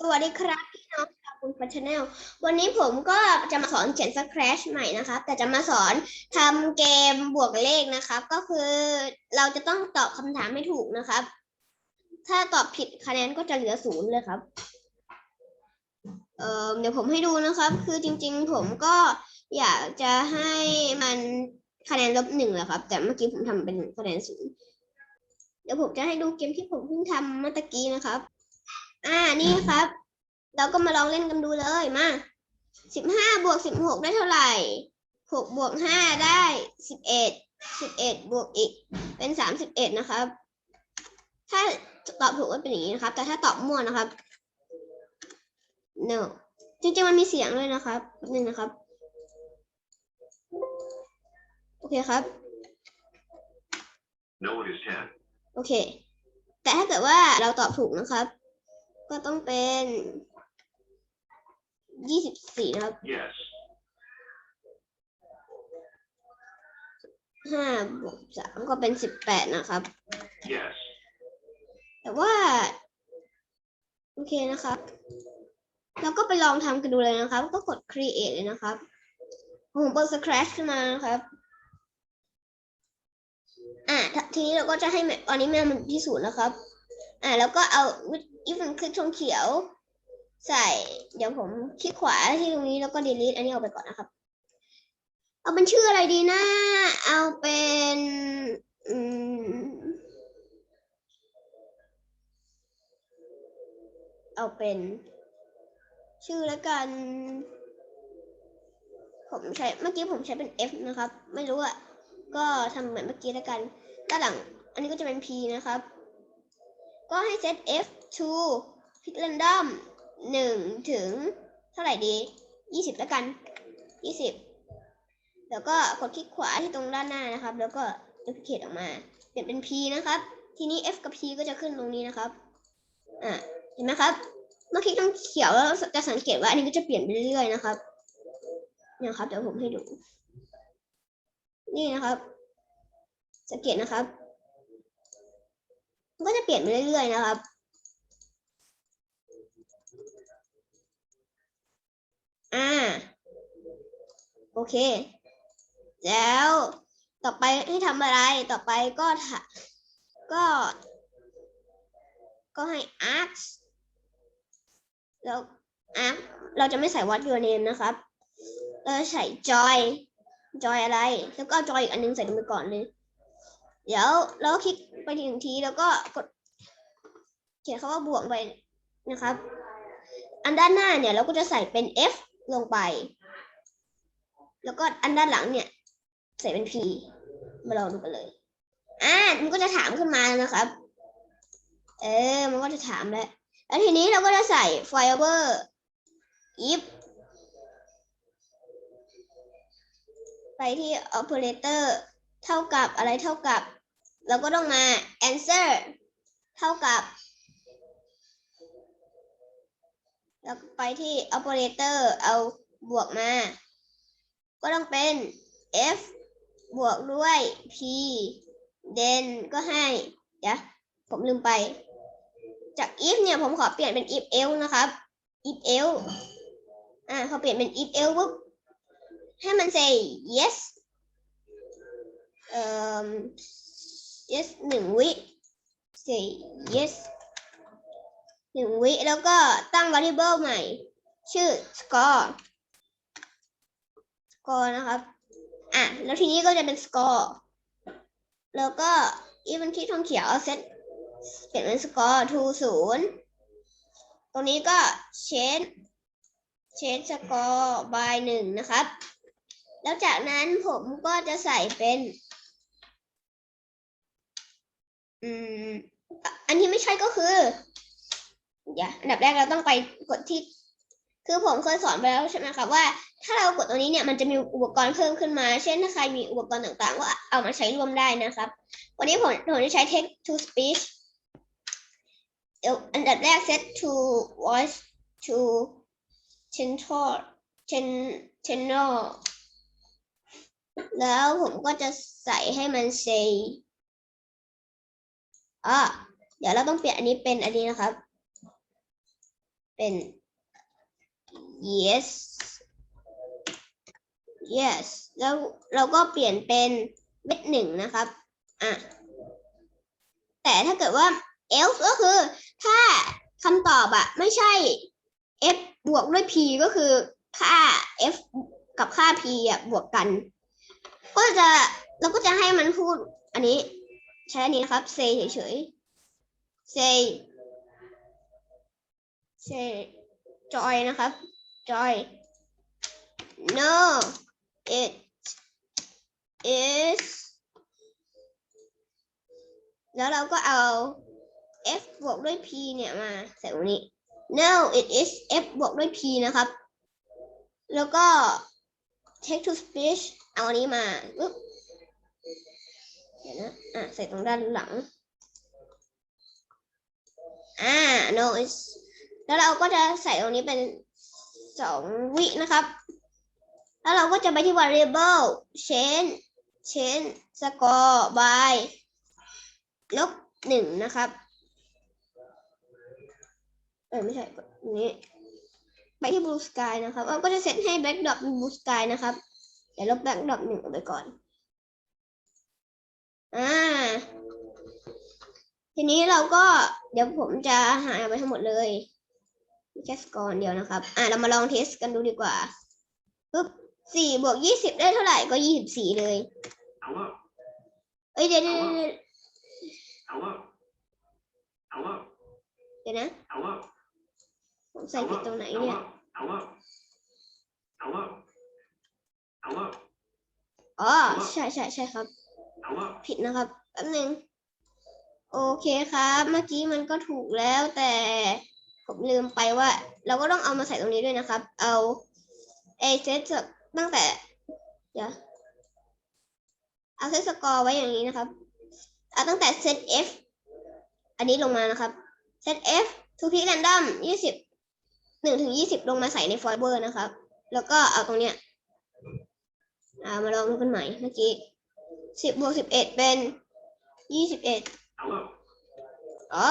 สวัสดีครับพี่น้องชาวคุณพัชแนลวันนี้ผมก็จะมาสอนเขียนสครชใหม่นะครับ แต่จะมาสอนทำเกมบวกเลขนะครับ ก็คือเราจะต้องตอบคำถามให้ถูกนะครับ ถ้าตอบผิดคะแนนก็จะเหลือศูนย์เลยครับ เอ่อเดี๋ยวผมให้ดูนะครับ คือจริง ๆ ผมก็อยากจะให้มันคะแนนลบหนึ่งแหละครับ แต่เมื่อกี้ผมทำเป็นคะแนนศูนย์เดี๋ยวผมจะให้ดูเกมที่ผมเพิ่งทำเมื่อตะกี้นะครับ อ่านี่ครับ เราก็มาลองเล่นกันดูเลยมาสิบห้าบวกสิบหกได้เท่าไหร่หกบวกห้าได้สิบเอ็ดสิบเอ็ดบวกอีก เป็นสามสิบเอ็ดนะครับ ถ้าตอบถูกก็เป็นอย่างนี้นะครับ แต่ถ้าตอบมั่วนะครับ no จริงๆมันมีเสียงด้วยนะครับแป๊บนึงนะครับ โอเคครับ No, it is ten. โอเค แต่ถ้าเกิดว่าเราตอบถูกนะครับ ก็ต้องเป็นยี่สิบสี่นะครับ Yes. ห้าบวกสามก็เป็นสิบแปดนะครับ Yes. แต่ว่า โอเคนะครับ เราก็ไปลองทำกันดูเลยนะครับ ก็กด create เลยนะครับผมเปิด scratch ขึ้นมานะครับ อ่าทีนี้เราก็จะให้มันอันนี้แม่มันที่ศูนย์นะครับ อ่าแล้วก็เอา อีฟมันคลิกตรงเขียว ใส่ เดี๋ยวผมคลิกขวาที่ตรงนี้แล้วก็ delete อันนี้ออกไปก่อนนะครับ เอาเป็นชื่ออะไรดีนะ เอาเป็นอืมเอาเป็น ชื่อแล้วกัน ผมใช้เมื่อกี้ผมใช้เป็น F นะครับ ไม่รู้อะก็ทำเหมือนเมื่อกี้แล้วกันด้านหลัง อันนี้ก็จะเป็น P นะครับ ก็ให้เซต F to pick random หนึ่งถึงเท่าไหร่ดียี่สิบแล้วกันยี่สิบแล้วก็กดคลิกขวาที่ตรงด้านหน้านะครับ แล้วก็ duplicate ออกมา เปลี่ยนเป็น P นะครับ ทีนี้ F กับ P ก็จะขึ้นตรงนี้นะครับอะเห็นไหมครับ เมื่อคลิกตรงเขียวแล้วจะสังเกตว่าอันนี้ก็จะเปลี่ยนไปเรื่อยๆนะครับเนี่ยครับเดี๋ยวผมให้ดู นี่นะครับ สังเกตนะครับ มันก็จะเปลี่ยนไปเรื่อยๆนะครับ อ่า โอเค แล้วต่อไปให้ทำอะไร ต่อไปก็ทะก็ ก็ให้ ask แล้ว ask เราจะไม่ใส่ what your name นะครับ เราจะใส่ joy joy อะไร แล้วก็เอา joy อีกอันนึงใส่ลงไปก่อนเลย เดี๋ยวเราคลิกไปหนึ่งทีแล้วก็กด เขียนคำว่าบวกไปนะครับ อันด้านหน้าเนี่ยเราก็จะใส่เป็น f ลงไป แล้วก็อันด้านหลังเนี่ย ใส่เป็น p มาลองดูกันเลย อ่า มันก็จะถามขึ้นมานะครับ เออ มันก็จะถามแล้ว แล้วทีนี้เราก็จะใส่ fiber if ไปที่ operator เท่ากับอะไรเท่ากับ เราก็ต้องมา answer เท่ากับ แล้วไปที่ operator เอาบวกมา ก็ต้องเป็น f บวกด้วย p then ก็ให้ เดี๋ยวผมลืมไป จาก if เนี่ยผมขอเปลี่ยนเป็น if else นะครับ if else อ่าพอเปลี่ยนเป็น if else ปุ๊บให้มัน say yes เอ่อ yes หนึ่งวิ say yes หนึ่งวิแล้วก็ตั้ง variable ใหม่ ชื่อ score score นะครับ อะ แล้วทีนี้ก็จะเป็น score แล้วก็ even ที่ทองเขียวเซตเปลี่ยนเป็น score to ศูนย์ตรงนี้ก็ change change score by หนึ่งนะครับ แล้วจากนั้นผมก็จะใส่เป็นอืมอันที่ไม่ใช่ก็คือ เดี๋ยวอันดับแรกเราต้องไปกดที่ คือผมเคยสอนไปแล้วใช่ไหมครับว่า ถ้าเรากดตรงนี้เนี่ยมันจะมีอุปกรณ์เพิ่มขึ้นมา เช่นถ้าใครมีอุปกรณ์ต่างๆ ก็เอามาใช้ร่วมได้นะครับ วันนี้ผมผมจะใช้ text to speech เดี๋ยวอันดับแรก set to voice to channel channel แล้วผมก็จะใส่ให้มัน say อะเดี๋ยวเราต้องเปลี่ยนอันนี้เป็นอันนี้นะครับ เป็น yes yes แล้วเราก็เปลี่ยนเป็นเม็ดหนึ่งนะครับอะแต่ถ้าเกิดว่า else ก็คือ ถ้าคำตอบอะไม่ใช่ f บวกด้วย p ก็คือค่า f กับค่า p อะบวกกัน ก็จะเราก็จะให้มันพูดอันนี้ ใช้อันนี้นะครับ say เฉยๆ say say joy นะครับ joy no it is แล้วเราก็เอา f บวกด้วย p เนี่ยมาใส่ตรงนี้ no it is f บวกด้วย p นะครับ แล้วก็ text to speech เอาอันนี้มาปึ๊บเดี๋ยวนะ อะ ใส่ตรงด้านหลัง อ่า no it's แล้วเราก็จะใส่ตรงนี้เป็นสองวินะครับ แล้วเราก็จะไปที่ variable change change score by ลบหนึ่งนะครับ เออไม่ใช่นนี้ ไปที่ blue sky นะครับเราก็จะเซตให้ backdrop เป็น blue sky นะครับ เดี๋ยวลบ backdrop หนึ่งออกไปก่อน อ่า ทีนี้เราก็เดี๋ยวผมจะหายไปทั้งหมดเลย มีแค่สกอร์เดียวนะครับ อ่าเรามาลองเทสกันดูดีกว่าปุ๊บสี่บวกยี่สิบได้เท่าไหร่ก็ยี่สิบสี่เลย เอ้ยเดี๋ยวเดี๋ยวเดี๋ยวเดี๋ยวนะผมใส่ผิดตรงไหนเนี่ยอ๋อใช่ใช่ใช่ครับ ผิดนะครับแป๊บนึง โอเคครับ เมื่อกี้มันก็ถูกแล้วแต่ ผมลืมไปว่า เราก็ต้องเอามาใส่ตรงนี้ด้วยนะครับ เอาเอเซตตั้งแต่ เดี๋ยว เอาเซตสกอร์ไว้อย่างนี้นะครับ เอาตั้งแต่เซต F อันนี้ลงมานะครับ เซต F ทูพิกแรนดอมยี่สิบหนึ่งถึงยี่สิบลงมาใส่ในโฟลเดอร์นะครับ แล้วก็เอาตรงเนี้ยอ่ามาลองดูกันใหม่เมื่อกี้สิบบวกสิบเอ็ดเป็นยี่สิบเอ็ดอ๋อ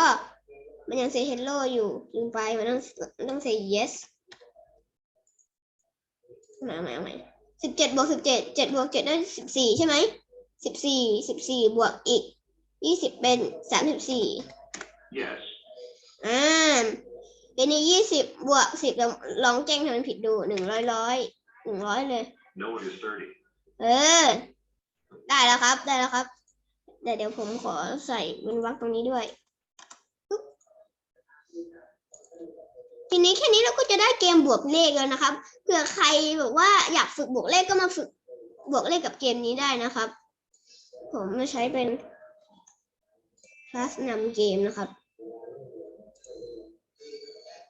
มันยัง say hello อยู่ลืมไปมันต้องมันต้อง say yes มาใหม่เอาใหม่สิบเจ็ดบวกสิบเจ็ดเจ็ดบวกเจ็ดได้สิบสี่ใช่ไหมสิบสี่สิบสี่บวกอีกยี่สิบเป็นสามสิบสี่ yes, อ่าเป็นยี่สิบบวกสิบลองลองแจ้งทำมันผิดดูหนึ่งร้อยร้อยหนึ่งร้อยเลย no it is thirty, เออ ได้แล้วครับได้แล้วครับ แต่เดี๋ยวผมขอใส่เป็นวรรคตรงนี้ด้วยปึ๊บ ทีนี้แค่นี้เราก็จะได้เกมบวกเลขแล้วนะครับ เผื่อใครแบบว่าอยากฝึกบวกเลขก็มาฝึกบวกเลขกับเกมนี้ได้นะครับ ผมมาใช้เป็นคลาสนำเกมนะครับ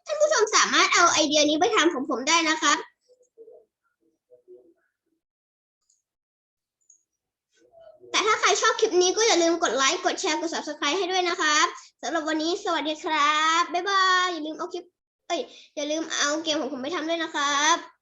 ท่านผู้ชมสามารถเอาไอเดียนี้ไปทำของผมได้นะครับแต่ถ้าใครชอบคลิปนี้ก็อย่าลืมกดไลค์ กดแชร์ กด subscribe ให้ด้วยนะครับ สำหรับวันนี้สวัสดีครับ บ๊ายบาย อย่าลืมเอาคลิป เอ้ยอย่าลืมเอาเกมของผมไปทำด้วยนะครับ